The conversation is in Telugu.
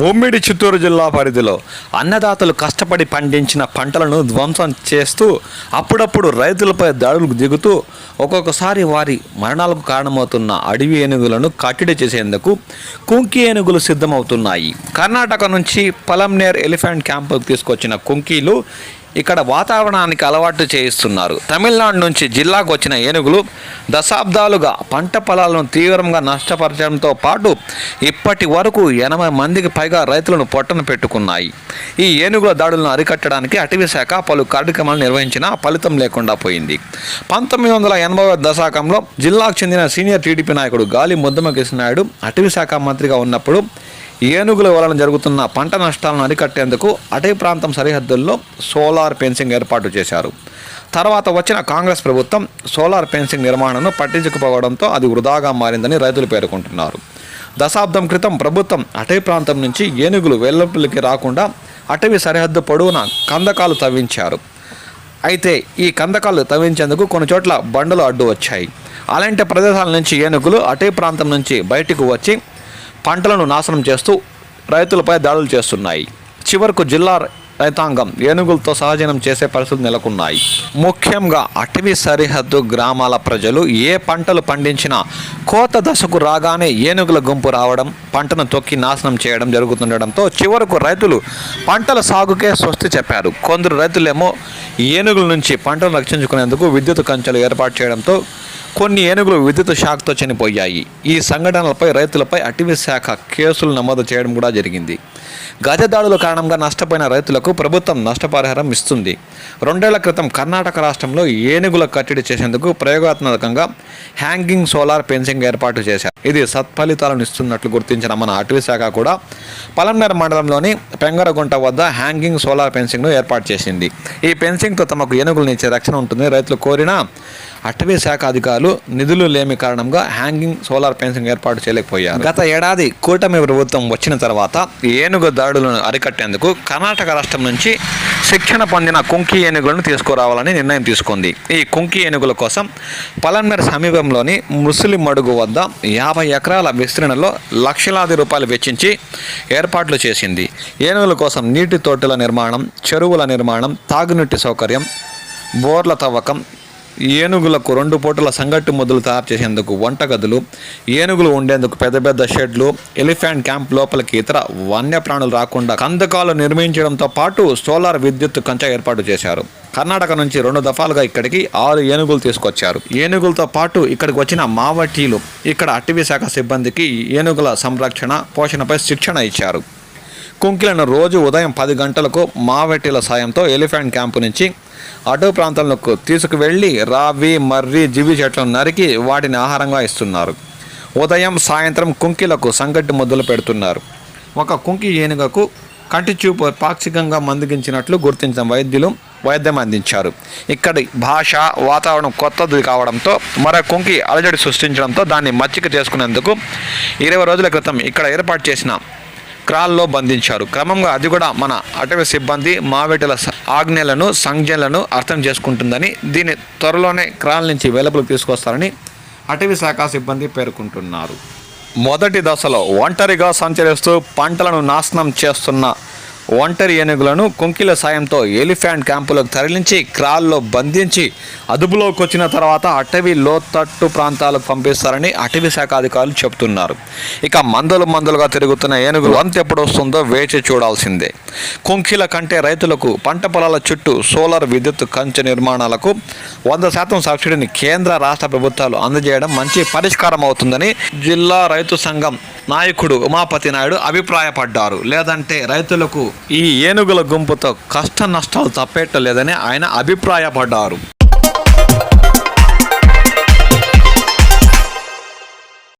ఉమ్మిడి చిత్తూరు జిల్లా పరిధిలో అన్నదాతలు కష్టపడి పండించిన పంటలను ధ్వంసం చేస్తూ అప్పుడప్పుడు రైతులపై దాడులకు దిగుతూ ఒక్కొక్కసారి వారి మరణాలకు కారణమవుతున్న అడవి ఏనుగులను కట్టడి చేసేందుకు కుంకి ఏనుగులు సిద్ధమవుతున్నాయి. కర్ణాటక నుంచి పలంనేర్ ఎలిఫెంట్ క్యాంపుకు తీసుకొచ్చిన కుంకీలు ఇక్కడ వాతావరణానికి అలవాటు చేయిస్తున్నారు. తమిళనాడు నుంచి జిల్లాకు వచ్చిన ఏనుగులు దశాబ్దాలుగా పంట పొలాలను తీవ్రంగా నష్టపరచడంతో పాటు ఇప్పటి వరకు ఎనభై మందికి పైగా రైతులను పొట్టన పెట్టుకున్నాయి. ఈ ఏనుగుల దాడులను అరికట్టడానికి అటవీ శాఖ పలు కార్యక్రమాలు నిర్వహించినా ఫలితం లేకుండా పోయింది. పంతొమ్మిది వందల ఎనభై దశాకంలో జిల్లాకు చెందిన సీనియర్ టీడీపీ నాయకుడు గాలి ముద్దమ కృష్ణనాయుడు అటవీ శాఖ మంత్రిగా ఉన్నప్పుడు ఏనుగుల వలన జరుగుతున్న పంట నష్టాలను అరికట్టేందుకు అటవీ ప్రాంతం సరిహద్దుల్లో సోలార్ ఫెన్సింగ్ ఏర్పాటు చేశారు. తర్వాత వచ్చిన కాంగ్రెస్ ప్రభుత్వం సోలార్ ఫెన్సింగ్ నిర్మాణాన్ని పట్టించకపోవడంతో అది వృధాగా మారిందని రైతులు పేర్కొంటున్నారు. దశాబ్దం క్రితం ప్రభుత్వం అటవీ ప్రాంతం నుంచి ఏనుగులు వెల్లపులకి రాకుండా అటవీ సరిహద్దు పొడవున కందకాలు తవ్వించారు. అయితే ఈ కందకాలు తవ్వించేందుకు కొన్ని చోట్ల బండలు అడ్డు వచ్చాయి అలాంటి ప్రదేశాల నుంచి ఏనుగులు అటవీ ప్రాంతం నుంచి బయటకు వచ్చి పంటలను నాశనం చేస్తూ రైతులపై దాడులు చేస్తున్నాయి. చివరకు జిల్లా రైతాంగం ఏనుగులతో సహజనం చేసే పరిస్థితులు నెలకొన్నాయి. ముఖ్యంగా అటవీ సరిహద్దు గ్రామాల ప్రజలు ఏ పంటలు పండించినా కోత దశకు రాగానే ఏనుగుల గుంపు రావడం పంటను తొక్కి నాశనం చేయడం జరుగుతుండడంతో చివరకు రైతులు పంటల సాగుకే స్వస్తి చెప్పారు. కొందరు రైతులేమో ఏనుగుల నుంచి పంటను రక్షించుకునేందుకు విద్యుత్ కంచెలు ఏర్పాటు చేయడంతో కొన్ని ఏనుగులు విద్యుత్ షాక్తో చనిపోయాయి. ఈ సంఘటనలపై రైతులపై అటవీ శాఖ కేసులు నమోదు చేయడం కూడా జరిగింది. గజ దాడుల కారణంగా నష్టపోయిన రైతులకు ప్రభుత్వం నష్టపరిహారం ఇస్తుంది. రెండేళ్ళ క్రితం కర్ణాటక రాష్ట్రంలో ఏనుగుల కట్టడి చేసేందుకు ప్రయోగాత్మకంగా హ్యాంగింగ్ సోలార్ ఫెన్సింగ్ ఏర్పాటు చేశారు. ఇది సత్ఫలితాలను ఇస్తున్నట్లు గుర్తించిన మన అటవీ శాఖ కూడా పలంనేర మండలంలోని పెంగరగుంట వద్ద హ్యాంగింగ్ సోలార్ ఫెన్సింగ్ను ఏర్పాటు చేసింది. ఈ ఫెన్సింగ్తో తమకు ఏనుగులను ఇచ్చే రక్షణ ఉంటుంది. రైతులు కోరినా అటవీ శాఖ అధికారులు నిధులు లేమి కారణంగా హ్యాంగింగ్ సోలార్ ఫెన్సింగ్ ఏర్పాటు చేయలేకపోయారు. గత ఏడాది కూటమి ప్రభుత్వం వచ్చిన తర్వాత ఏనుగు దాడులను అరికట్టేందుకు కర్ణాటక రాష్ట్రం నుంచి శిక్షణ పొందిన కుంకి ఏనుగులను తీసుకురావాలని నిర్ణయం తీసుకుంది. ఈ కుంకి ఏనుగుల కోసం పలన్మేర సమీపంలోని ముస్లిం మడుగు వద్ద యాభై ఎకరాల విస్తీర్ణలో లక్షలాది రూపాయలు వెచ్చించి ఏర్పాట్లు చేసింది. ఏనుగుల కోసం నీటి తోటల నిర్మాణం చెరువుల నిర్మాణం తాగునీటి సౌకర్యం బోర్ల తవ్వకం ఏనుగులకు రెండు పూటల సంగట్టు మొదలు తయారు చేసేందుకు వంటగదులు ఏనుగులు ఉండేందుకు పెద్ద పెద్ద షెడ్లు ఎలిఫెంట్ క్యాంప్ లోపలికి ఇతర వన్యప్రాణులు రాకుండా కందకాలు నిర్మించడంతో పాటు సోలార్ విద్యుత్ కంచె ఏర్పాటు చేశారు. కర్ణాటక నుంచి రెండు దఫాలుగా ఇక్కడికి ఆరు ఏనుగులు తీసుకొచ్చారు. ఏనుగులతో పాటు ఇక్కడికి వచ్చిన మావటీలు ఇక్కడ అటవీ శాఖ సిబ్బందికి ఏనుగుల సంరక్షణ పోషణపై శిక్షణ ఇచ్చారు. కుంకిలను రోజు ఉదయం పది గంటలకు మావెట్టిల సాయంతో ఎలిఫెంట్ క్యాంపు నుంచి అటవీ ప్రాంతాలకు తీసుకువెళ్ళి రావి మర్రి జివి చెట్లను నరికి వాటిని ఆహారంగా ఇస్తున్నారు. ఉదయం సాయంత్రం కుంకిలకు సంగటి ముద్దలు పెడుతున్నారు. ఒక కుంకి ఏనుగకు కంటి చూపు పాక్షికంగా మందగించినట్లు గుర్తించిన వైద్యులు వైద్యం అందించారు. ఇక్కడి భాష వాతావరణం కొత్తది కావడంతో మరో కుంకి అలజడి సృష్టించడంతో దాన్ని మచ్చిక చేసుకునేందుకు ఇరవై రోజుల క్రితం ఇక్కడ ఏర్పాటు చేసిన క్రాల్లో బంధించారు. క్రమంగా అది కూడా మన అటవీ సిబ్బంది మావేటల ఆజ్ఞలను సంజ్ఞలను అర్థం చేసుకుంటుందని దీన్ని త్వరలోనే క్రాల్ నుంచి వెలుపలకు తీసుకొస్తారని అటవీ శాఖ సిబ్బంది పేర్కొంటున్నారు. మొదటి దశలో ఒంటరిగా సంచరిస్తూ పంటలను నాశనం చేస్తున్న ఒంటరి ఏనుగులను కుంకిల సాయంతో ఎలిఫెంట్ క్యాంపులకు తరలించి క్రాల్లో బంధించి అదుపులోకి వచ్చిన తర్వాత అటవీ లోతట్టు ప్రాంతాలకు పంపిస్తారని అటవీ శాఖ అధికారులు చెబుతున్నారు. ఇక మందలు మందలుగా తిరుగుతున్న ఏనుగులు అంత ఎప్పుడు వస్తుందో వేచి చూడాల్సిందే. కుంకిల కంటే రైతులకు పంట పొలాల చుట్టూ సోలార్ విద్యుత్ కంచె నిర్మాణాలకు వంద శాతం సబ్సిడీని కేంద్ర రాష్ట్ర ప్రభుత్వాలు అందజేయడం మంచి పరిష్కారం అవుతుందని జిల్లా రైతు సంఘం నాయకుడు ఉమాపతి నాయుడు అభిప్రాయపడ్డారు. లేదంటే రైతులకు ఈ ఏనుగుల గుంపుతో కష్ట నష్టాలు తప్పేట్టలేదని ఆయన అభిప్రాయపడ్డారు.